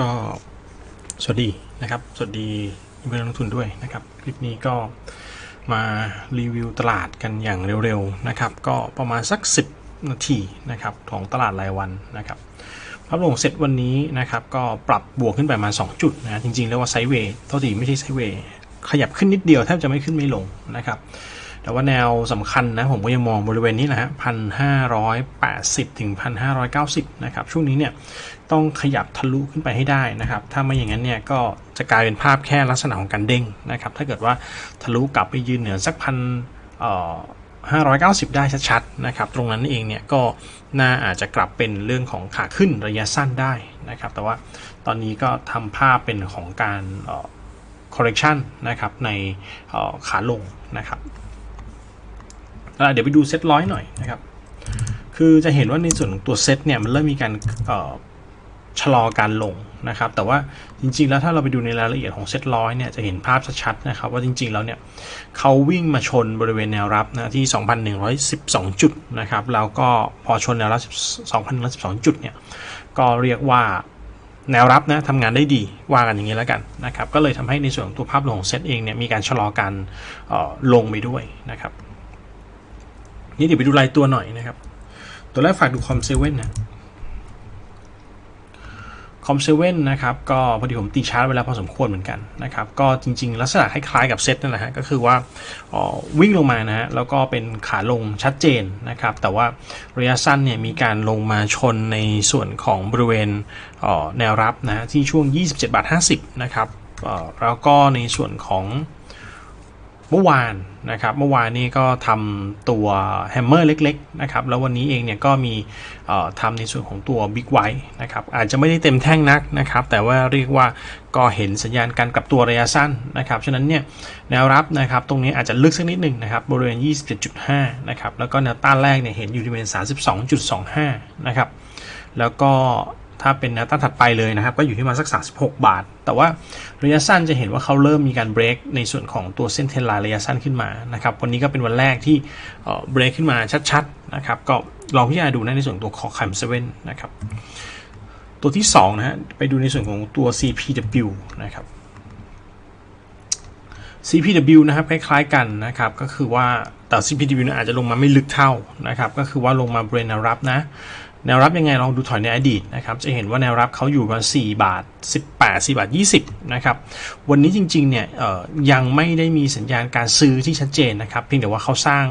ก็สวัสดีนะครับ สวัสดีเพื่อนนักลงทุนด้วยนะครับ คลิปนี้ก็มารีวิวตลาดกันอย่างเร็วๆนะครับ ก็ประมาณสัก 10 นาทีนะครับของตลาดรายวันนะครับภาพรวมเสร็จวันนี้นะครับก็ปรับบวกขึ้นไปประมาณ2จุดนะจริงๆเรียกว่าไซเวย์เท่าที่ไม่ใช่ไซเวย์ขยับขึ้นนิดเดียวแทบจะไม่ขึ้นไม่ลงนะครับ แต่ว่าแนวสำคัญนะผมก็ยังมองบริเวณนี้แหละฮะพันห้าร้อยแปดสิบถึงพันห้าร้อยเก้าสิบนะครับช่วงนี้เนี่ยต้องขยับทะลุขึ้นไปให้ได้นะครับ ถ้าไม่อย่างนั้นเนี่ยก็จะกลายเป็นภาพแค่ลักษณะของการเด้งนะครับ ถ้าเกิดว่าทะลุกลับไปยืนเหนือสักพันเอ่อ590 ได้ชัดๆนะครับ ตรงนั้นเองเนี่ยก็น่าอาจจะกลับเป็นเรื่องของขาขึ้นระยะสั้นได้นะครับ แต่ว่าตอนนี้ก็ทำภาพเป็นของการ correction นะครับในขาลงนะครับ เดี๋ยวไปดูเซตร้อยหน่อยนะครับ คือจะเห็นว่าในส่วนของตัวเซตเนี่ยมันเริ่มมีการชะลอการลงนะครับ แต่ว่าจริงๆ แล้วถ้าเราไปดูในรายละเอียดของเซตร้อยเนี่ยจะเห็นภาพชัดๆนะครับ ว่าจริงๆ แล้วเนี่ยเขาวิ่งมาชนบริเวณแนวรับนะที่ 2,112 จุดนะครับ แล้วก็พอชนแนวรับ 2,112 จุดเนี่ยก็เรียกว่าแนวรับนะทำงานได้ดีว่ากันอย่างนี้แล้วกันนะครับ ก็เลยทำให้ในส่วนของตัวภาพรวมของเซตเองเนี่ยมีการชะลอการออลงไปด้วยนะครับ นี่เดี๋ยวไปดูรายตัวหน่อยนะครับ ตัวแรกฝากดูคอมเซเว่นนะคอมเซเว่นนะครับก็พอดีผมตีชาร์จไว้แล้วพอสมควรเหมือนกันนะครับก็จริงๆ ลักษณะคล้ายๆกับเซตนั่นแหละฮะก็คือว่าวิ่งลงมานะฮะแล้วก็เป็นขาลงชัดเจนนะครับแต่ว่าระยะสั้นเนี่ยมีการลงมาชนในส่วนของบริเวณแนวรับนะที่ช่วง 27 บาท 50 นะครับแล้วก็ในส่วนของ เมื่อวานนะครับเมื่อวานนี้ก็ทำตัวแฮมเมอร์เล็กๆนะครับแล้ววันนี้เองเนี่ยก็มีทำในส่วนของตัว Big w h i t นะครับอาจจะไม่ได้เต็มแท่งนักนะครับแต่ว่าเรียกว่าก็เห็นสัญญาณการกลับตัวระยะสั้นนะครับฉะนั้นเนี่ยแนวรับนะครับตรงนี้อาจจะลึกสักนิดหนึ่งนะครับบริเวณ 27.5 นะครับแล้วก็แนวต้านแรกเนี่ยเห็นอยู่ที่บริเวณ 32.25 นะครับแล้วก็ ถ้าเป็นแนวต้านถัดไปเลยนะครับ ก็อยู่ที่มาสัก 36 บาท แต่ว่าระยะสั้นจะเห็นว่าเขาเริ่มมีการเบรกในส่วนของตัวเส้นเทนไลน์ระยะสั้นขึ้นมานะครับวันนี้ก็เป็นวันแรกที่เบรกขึ้นมาชัดๆนะครับก็ลองพิจารณาดูในส่วนตัวคอคัมเซเว่นนะครับตัวที่2นะฮะไปดูในส่วนของตัว CPW นะครับ CPW นะครับคล้ายๆกันนะครับก็คือว่าแต่ CPW อาจจะลงมาไม่ลึกเท่านะครับก็คือว่าลงมาบริณแนรับนะ แนวรับยังไงลองดูถอยในอดีตนะครับจะเห็นว่าแนวรับเขาอยู่ประมาณ4บาท 18 4บาท 20 นะครับ วันนี้จริงๆเนี่ยยังไม่ได้มีสัญญาณการซื้อที่ชัดเจนนะครับเพียงแต่ว่าเขาสร้าง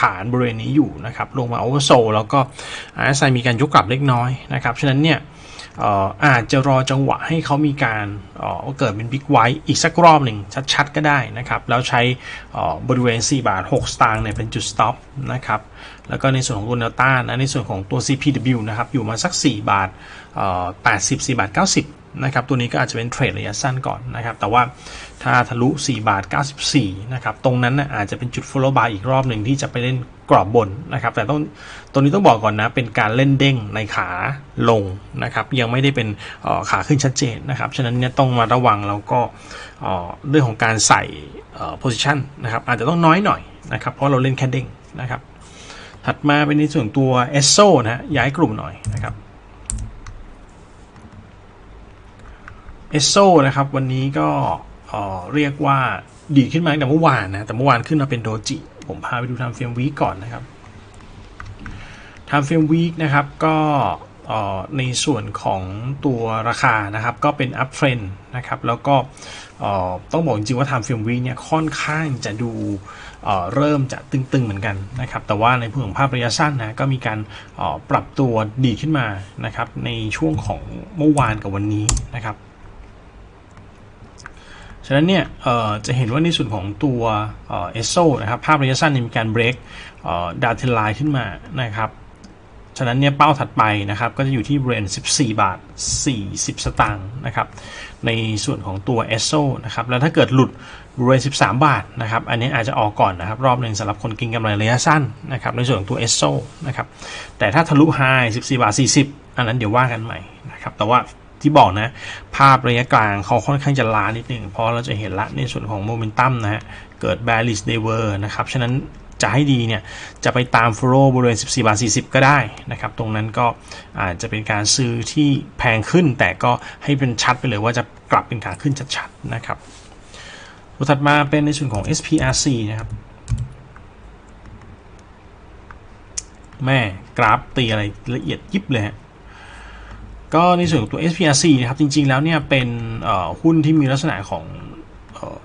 ฐานบริเวณนี้อยู่นะครับลงมาโอเวอร์โซแล้วก็ RSI มีการยกกลับเล็กน้อยนะครับฉะนั้นเนี่ย อาจจะรอจังหวะให้เขามีการเกิดเป็นบิ๊กไวท์อีกสักรอบหนึ่งชัดๆก็ได้นะครับ แล้วใช้บริเวณ 4 บาท 6 สตางค์เนี่ยเป็นจุดสต็อปนะครับแล้วก็ในส่วนของตัวแนวต้านนะในส่วนของตัว CPW นะครับอยู่มาสัก 4 บาท80 4บาท90 นะครับตัวนี้ก็อาจจะเป็นเทรดระยะสั้นก่อนนะครับแต่ว่าถ้าทะลุ 4 บาท 94 นะครับตรงนั้นนะอาจจะเป็นจุด follow by อีกรอบหนึ่งที่จะไปเล่นกรอบบนนะครับแต่ต้องตัวนี้ต้องบอกก่อนนะเป็นการเล่นเด้งในขาลงนะครับยังไม่ได้เป็นขาขึ้นชัดเจนนะครับฉะนั้นเนี่ยต้องมาระวังแล้วก็เรื่องของการใส่ position นะครับอาจจะต้องน้อยหน่อยนะครับเพราะเราเล่นแค่เด้งนะครับถัดมาเป็นในส่วนตัว ESO นะย้ายกลุ่มหน่อยนะครับ ESO นะครับ วันนี้ก็เรียกว่าดีขึ้นมาแต่เมื่อวานนะ แต่เมื่อวานขึ้นมาเป็นโดจิ ผมพาไปดูทำเฟรมวีก่อนนะครับทำเฟรมวีนะครับก็ในส่วนของตัวราคานะครับก็เป็นอัพเทรนนะครับแล้วก็ต้องบอกจริงๆว่าทำเฟรมวีเนี่ยค่อนข้างจะดูเริ่มจะตึงๆเหมือนกันนะครับแต่ว่าในเรื่อของภาพระยะสั้นนะก็มีการปรับตัวดีขึ้นมานะครับในช่วงของเมื่อวานกับวันนี้นะครับ ฉะนั้นเนี่ยจะเห็นว่าในส่วนของตัวเอสโซนะครับภาพระยะสั้นมีการเบรกดาเทลไลน์ขึ้นมานะครับฉะนั้นเนี่ยเป้าถัดไปนะครับก็จะอยู่ที่บริเวณ14 บาท 40 สตางค์นะครับในส่วนของตัว e s o นะครับแล้วถ้าเกิดหลุดบริเวณ13 บาทนะครับอันนี้อาจจะออกก่อนนะครับรอบหนึ่งสำหรับคนกินกำไรระยะสั้นนะครับในส่วนของตัว e s o นะครับแต่ถ้าทะลุไฮ14 บาท 40 อันนั้นเดี๋ยวว่ากันใหม่นะครับแต่ว่า ที่บอกนะ ภาพระยะกลางเขาค่อนข้างจะล้านิดนึงเพราะเราจะเห็นละในส่วนของโมเมนตัมนะฮะ เกิด bearish d e v e r นะครับ ฉะนั้นจะให้ดีเนี่ย จะไปตามฟโรบริเวณ 14 บาท 40 ก็ได้นะครับ ตรงนั้นก็อาจจะเป็นการซื้อที่แพงขึ้น แต่ก็ให้เป็นชัดไปเลยว่าจะกลับเป็นขาขึ้นชัดๆนะครับตัวถัดมาเป็นในส่วนของ SPRC นะครับ แม่กราฟตีอะไรละเอียดยิบเลยฮะ ก็ในส่วนของตัว SPRC นะครับ จริง ๆ แล้วเนี่ยเป็นหุ้นที่มีลักษณะของ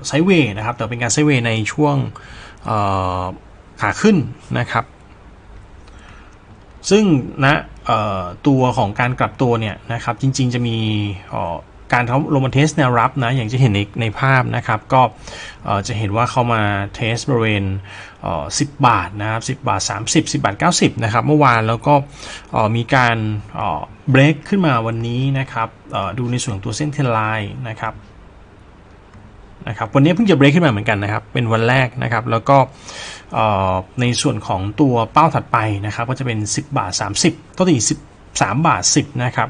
ไซเวย์นะครับ แต่เป็นการไซเวย์ในช่วงขาขึ้นนะครับ ซึ่งนะตัวของการกลับตัวเนี่ยนะครับ จริง ๆ จะมี การเขาลงมาเทสแนวรับนะอย่างจะเห็นในในภาพนะครับก็จะเห็นว่าเขามาเทสบริเวณ 10 บาทนะครับ10 บาท 30 10 บาท 90 นะครับเมื่อวานแล้วก็มีการเบรกขึ้นมาวันนี้นะครับดูในส่วนตัวเส้นเทนไลน์นะครับนะครับวันนี้เพิ่งจะเบรกขึ้นมาเหมือนกันนะครับ เป็นวันแรกนะครับ แล้วก็ในส่วนของตัวเป้าถัดไปนะครับ ก็จะเป็น 10 บาท 30ต้นที่13 บาท 10 นะครับ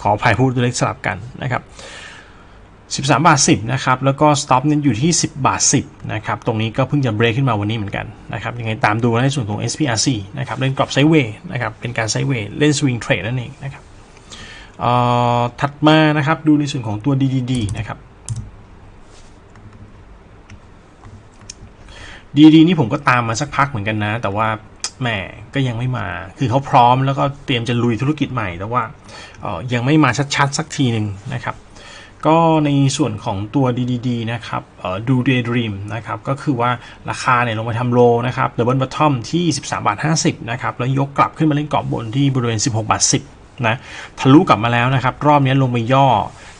ขออภัยพูดตัวเลขสลับกันนะครับ13 บาท 10 นะครับ แล้วก็ stop นั้อยู่ที่ 10 บาท 10 นะครับ ตรงนี้ก็เพิ่งจะเบรกขึ้นมาวันนี้เหมือนกันนะครับ ยังไงตามดูในส่วนของ SPRC นะครับ เล่นกรอบไซด์เวย์นะครับ เป็นการไซด์เวย์เล่นสวิงเทรดนั่นเองนะครับถัดมานะครับ ดูในส่วนของตัว DDD นะครับ DDD นี่ผมก็ตามมาสักพักเหมือนกันนะ แต่ว่า แหมก็ยังไม่มา คือเขาพร้อมแล้วก็เตรียมจะลุยธุรกิจใหม่แต่ว่ายังไม่มาชัดๆ สักทีหนึ่งนะครับ ก็ในส่วนของตัว DDD นะครับดู Daydream นะครับ ก็คือว่าราคาเนี่ยลงมาทำโลนะครับ Double Bottom ที่ 13 บาท 50 นะครับ แล้วยกกลับขึ้นมาเล่นกรอบบนที่บริเวณ 16 บาท 10 นะ ทะลุกลับมาแล้วนะครับ รอบนี้ลงไปย่อ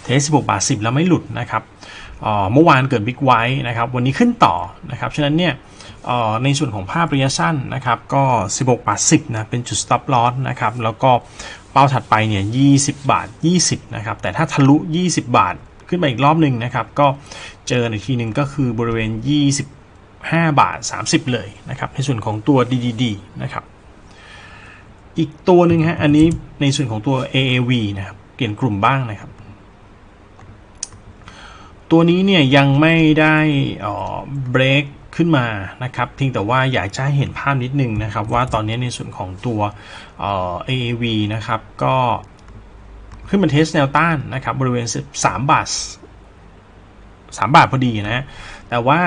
เทส16 บาท 10 แล้วไม่หลุดนะครับเมื่อวานเกิดบิ๊กไว้นะครับ วันนี้ขึ้นต่อนะครับ ฉะนั้นเนี่ย ในส่วนของภาพระยะสั้นนะครับก็ 16 บาท 10นะเป็นจุด stop loss นะครับแล้วก็เป้าถัดไปเนี่ย 20 บาท 20 นะครับแต่ถ้าทะลุ 20 บาทขึ้นไปอีกรอบหนึ่งนะครับก็เจออีกทีหนึ่งก็คือบริเวณ 25 บาท 30 เลยนะครับในส่วนของตัว DDD นะครับอีกตัวหนึ่งฮะอันนี้ในส่วนของตัว AAV นะครับเปลี่ยนกลุ่มบ้างนะครับตัวนี้เนี่ยยังไม่ได้เบรกขึ้นมานะครับเพียงแต่ว่าอยากจะให้เห็นภาพนิดนึงนะครับ ว่าตอนนี้ในส่วนของตัว AAV นะครับก็ขึ้นมาเทสแนวต้านนะครับบริเวณ3บาท 3 บาทพอดีนะแต่ว่า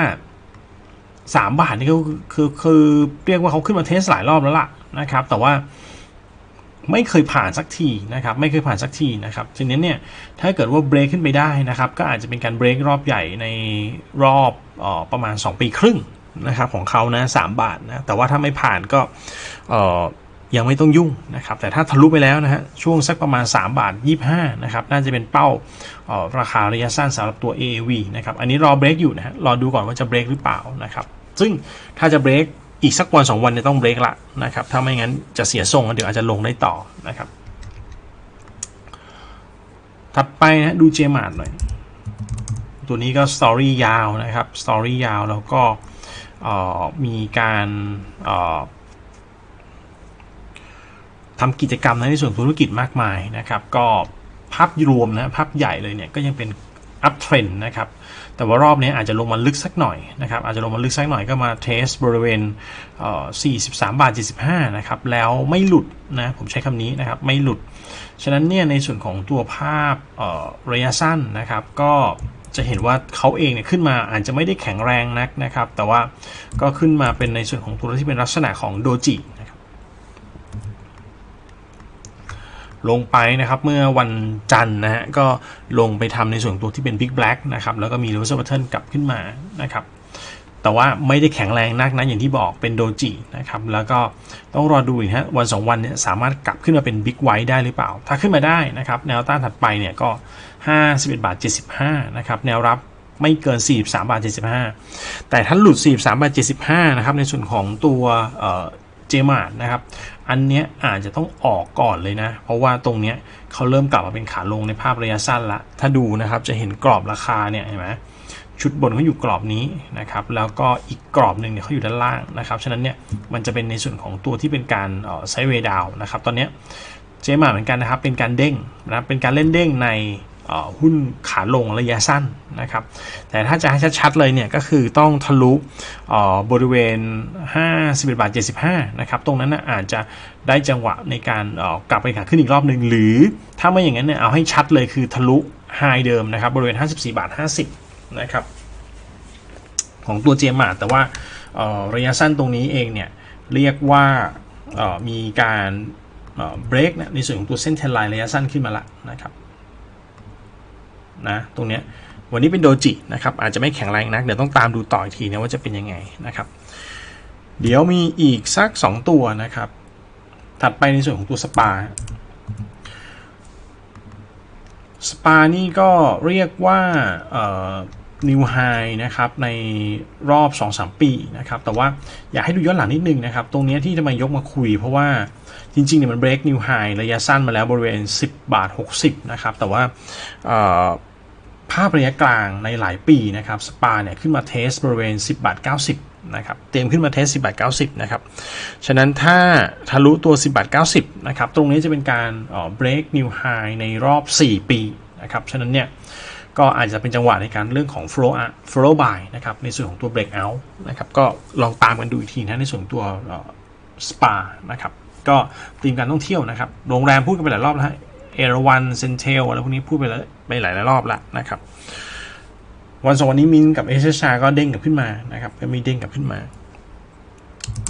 3 บาทนี่ก็คือคือเรียกว่าเขาขึ้นมาเทสหลายรอบแล้วล่ะนะครับ แต่ว่าไม่เคยผ่านสักทีนะครับไม่เคยผ่านสักทีนะครับทีนี้เนี่ยถ้าเกิดว่าเบรกขึ้นไปได้นะครับ ก็อาจจะเป็นการเบรกรอบใหญ่ในรอบ ประมาณ 2 ปีครึ่งนะครับของเขานะสบาทนะแต่ว่าถ้าไม่ผ่านก็ยังไม่ต้องยุ่งนะครับแต่ถ้าทะลุไปแล้วนะฮะช่วงสักประมาณ 3 บาท 25นะครับน่าจะเป็นเป้าราคาระยะสั้นสำหรับตัว AAV นะครับอันนี้รอเบรกอยู่นะฮะรอดูก่อนว่าจะเบรกหรือเปล่านะครับซึ่งถ้าจะเบรกอีกสักวันสองวันเนี่ยต้องเบรกละนะครับถ้าไม่งั้นจะเสียทรงเดี๋ยวอาจจะลงได้ต่อนะครับถัดไปนะดูเจมาร์ดหน่อย ตัวนี้ก็สตอรี่ยาวนะครับสตอรี่ยาวแล้วก็มีการทำกิจกรรมในส่วนธุรกิจมากมายนะครับ ก็ภาพรวมนะภาพใหญ่เลยเนี่ยก็ยังเป็นอัพเทรนด์นะครับ แต่ว่ารอบนี้อาจจะลงมาลึกสักหน่อยนะครับ อาจจะลงมาลึกสักหน่อยก็มาเทสบริเวณ 43 บาท 75 นะครับ แล้วไม่หลุดนะ ผมใช้คำนี้นะครับ ไม่หลุด ฉะนั้นเนี่ยในส่วนของตัวภาพระยะสั้นนะครับ ก็ จะเห็นว่าเขาเองเนี่ยขึ้นมาอาจจะไม่ได้แข็งแรงนักนะครับ แต่ว่าก็ขึ้นมาเป็นในส่วนของตัวที่เป็นลักษณะของโดจินะครับลงไปนะครับเมื่อวันจันทร์นะฮะก็ลงไปทำในส่วนตัวที่เป็น Big Black นะครับแล้วก็มี Reversal Pattern กลับขึ้นมานะครับ แต่ว่าไม่ได้แข็งแรงนักนะอย่างที่บอกเป็นโดจินะครับแล้วก็ต้องรอดูอีกฮะวัน 2 วันเนี่ยสามารถกลับขึ้นมาเป็น Big White ได้หรือเปล่า ถ้าขึ้นมาได้นะครับแนวต้านถัดไปเนี่ยก็ 51บาท75นะครับแนวรับไม่เกิน 43บาท75 แต่ถ้าหลุด 43บาท75นะครับในส่วนของตัวเจมาร์นะครับ อันเนี้ยอาจจะต้องออกก่อนเลยนะ เพราะว่าตรงเนี้ยเขาเริ่มกลับมาเป็นขาลงในภาพระยะสั้นละ ถ้าดูนะครับจะเห็นกรอบราคาเนี่ยเห็นไหม ชุดบนเขาอยู่กรอบนี้นะครับแล้วก็อีกกรอบหนึ่งเนี่ยเขาอยู่ด้านล่างนะครับฉะนั้นเนี่ยมันจะเป็นในส่วนของตัวที่เป็นการไซเวดาวนะครับตอนนี้เจมาเหมือนกันนะครับเป็นการเด้งนะเป็นการเล่นเด้งในหุ้นขาลงระยะสั้นนะครับแต่ถ้าจะให้ชัดๆเลยเนี่ยก็คือต้องทะลุบริเวณ 51บาท75นะครับตรงนั้นนะอาจจะได้จังหวะในการกลับไปขาขึ้นอีกรอบหนึ่งหรือถ้าไม่อย่างนั้นเนี่ยเอาให้ชัดเลยคือทะลุไฮเดิมนะครับบริเวณ 54บาท50 นะครับของตัวเจมาแต่ว่าระยะสั้นตรงนี้เองเนี่ยเรียกว่ามีการเบรกนะในส่วนของตัวเส้นเทนไลน์ระยะสั้นขึ้นมาละนะครับนะตรงเนี้ยวันนี้เป็นโดจินะครับอาจจะไม่แข็งแรงนัก เดี๋ยวต้องตามดูต่ออีกทีนะว่าจะเป็นยังไงนะครับ เดี๋ยวมีอีกสัก 2 ตัวนะครับ ถัดไปในส่วนของตัวสปาสปานี่ก็เรียกว่า นิวไฮนะครับในรอบ 2-3 ปีนะครับแต่ว่าอยากให้ดูย้อนหลังนิดนึงนะครับ ตรงนี้ที่ทำไมยกมาคุย เพราะว่าจริงๆเนี่ยมันเบรกนิวไฮระยะสั้นมาแล้วบริเวณ 10 บาท 60 นะครับ แต่ว่าภาพระยะกลางในหลายปีนะครับสปาเนี่ยขึ้นมาเทสบริเวณ 10 บาท 90 นะครับ เตรียมขึ้นมาเทส 10 บาท 90 นะครับ ฉะนั้นถ้าทะลุตัว 10 บาท 90 นะครับ ตรงนี้จะเป็นการเอ่อ break new high ในรอบ 4 ปีนะครับ ฉะนั้นเนี่ย ก็อาจจะเป็นจังหวะในการเรื่องของ flow up flow buy นะครับในส่วนของตัว breakout นะครับก็ลองตามกันดูอีกทีนะในส่วนตัวสปานะครับก็ทีมการท่องเที่ยวนะครับโรงแรมพูดกันไปหลายรอบแล้วเอราวันเซนเทลอะไรพวกนี้พูดไปแล้วไปหลายรอบแล้วนะครับวันสองวันนี้มินกับเอเชาก็เด้งกับขึ้นมานะครับก็มีเด้งกับขึ้นมา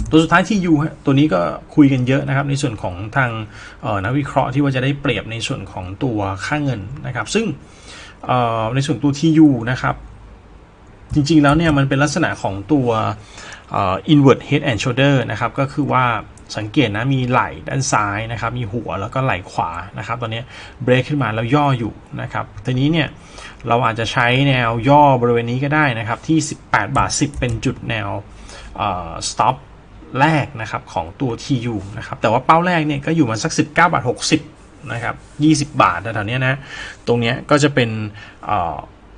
ตัวสุดท้ายที่ยูฮะตัวนี้ก็คุยกันเยอะนะครับ ในส่วนของทางนักวิเคราะห์ที่ว่าจะได้เปรียบในส่วนของตัวค่าเงินนะครับ ซึ่ง ในส่วนตัวที่ยูนะครับ จริงๆแล้วเนี่ยมันเป็นลักษณะของตัว inward head and shoulder นะครับ ก็คือว่าสังเกตนะมีไหล่ด้านซ้ายนะครับ มีหัวแล้วก็ไหล่ขวานะครับ ตอนนี้เบรกขึ้นมาแล้วย่ออยู่นะครับทีนี้เนี่ยเราอาจจะใช้แนวย่อบริเวณนี้ก็ได้นะครับ ที่ 18 บาท 10 เป็นจุดแนว stop แรกนะครับของตัว TU นะครับ แต่ว่าเป้าแรกเนี่ยก็อยู่มาสัก 19 บาท 60 นะครับ20 บาทแถวๆนี้นะตรงเนี้ยก็จะเป็น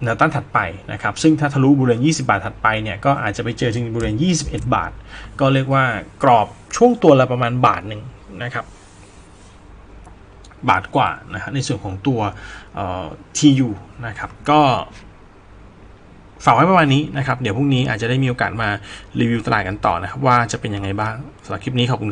แนวต้านถัดไปนะครับ ซึ่งถ้าทะลุบริเวณ 20 บาทถัดไปเนี่ยก็อาจจะไปเจอถึงบริเวณ 21 บาท ก็เรียกว่ากรอบช่วงตัวละประมาณบาทหนึ่งนะครับบาทกว่านะฮะในส่วนของตัว TU นะครับก็ฝากไว้ประมาณนี้นะครับ เดี๋ยวพรุ่งนี้อาจจะได้มีโอกาสมารีวิวตลาดกันต่อนะครับ ว่าจะเป็นยังไงบ้างสำหรับคลิปนี้ขอบคุณ